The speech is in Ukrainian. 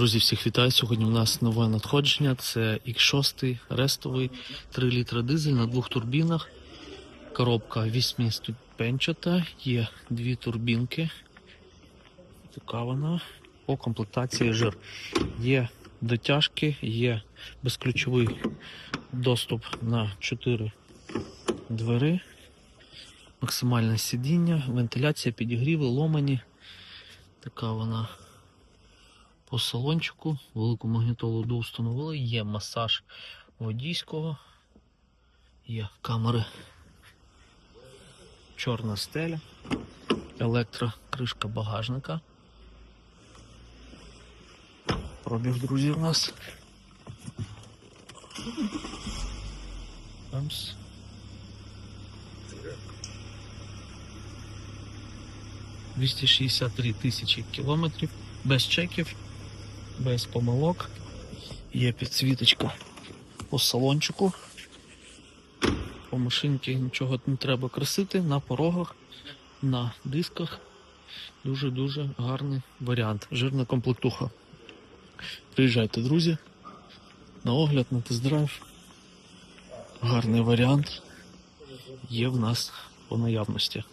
Друзі, всіх вітаю. Сьогодні у нас нове надходження. Це X6 рестовий 3 літра дизель на двох турбінах. Коробка 8 ступенчата, є дві турбінки. Така вона. По комплектації жир. Є дотяжки, є безключовий доступ на 4 двери, максимальне сидіння, вентиляція, підігріви, ломані. Така вона по салончику. Велику магнітолу встановили. Є масаж водійського, є камери. Чорна стеля, електрокришка багажника. Пробіг, друзі, у нас. Амс. Двісті шістдесят тисячі кілометрів без чеків, без помилок. Є підсвіточка по салончику. По машинці нічого не треба красити на порогах, на дисках. Дуже-дуже гарний варіант. Жирна комплектуха. Приїжджайте, друзі, на огляд, на тест-драйв. Гарний варіант є в нас по наявності.